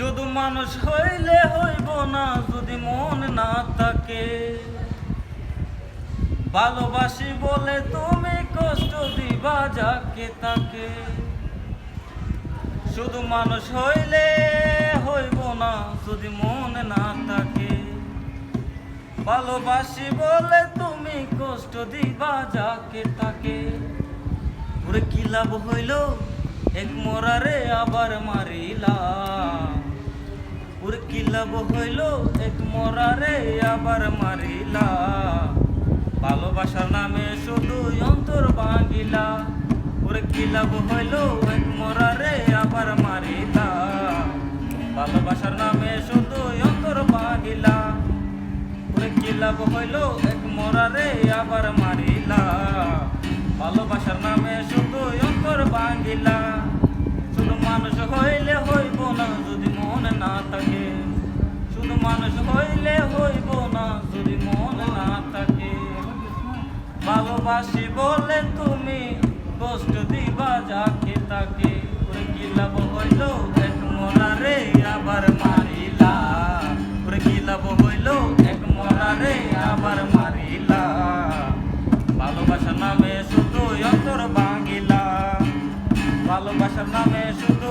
শুধু মানুষ হইলে হইব না, যদি মন না থাকে। ভালোবাসি বলে তুমি কষ্ট দিবা যাকে তাকে। শুধু মানুষ হইলে হইব না, যদি মন না থাকে। ভালোবাসি বলে তুমি কষ্ট দিবা যাকে তাকে। ওরে কি লাভ হইল? এক মরারে আবার মারিলা কি লাভ হইল? এক মরারে আবার মারিলা। ভালোবাসার নামে শুধু অন্তর ভাঙিলা। ওরে কি লাভ হইল? এক মরারে আবার মারিলা। ভালোবাসার নামে শুধু অন্তর ভাঙিলা। ওরে কি লাভ হইল? এক মরারে আবার মারিলা। ভালোবাসার নামে শুধু অন্তর ভাঙিলা। শুধু মানুষ হইলে হইব না যদি না থাকে। শুধু মানুষ হইলে হইব না, যদি মন না থাকে। ভালোবাসি বলে তুমি, কষ্ট দিবা যাকে তাকে। ওরে কি লাভ হইল? এক মরারে আবার মারিলা। ওরে কি লাভ হইল? এক মরারে আবার মারিলা। ভালোবাসার নামে শুধু অন্তর ভাঙিলা ভালোবাসার নামে শুধু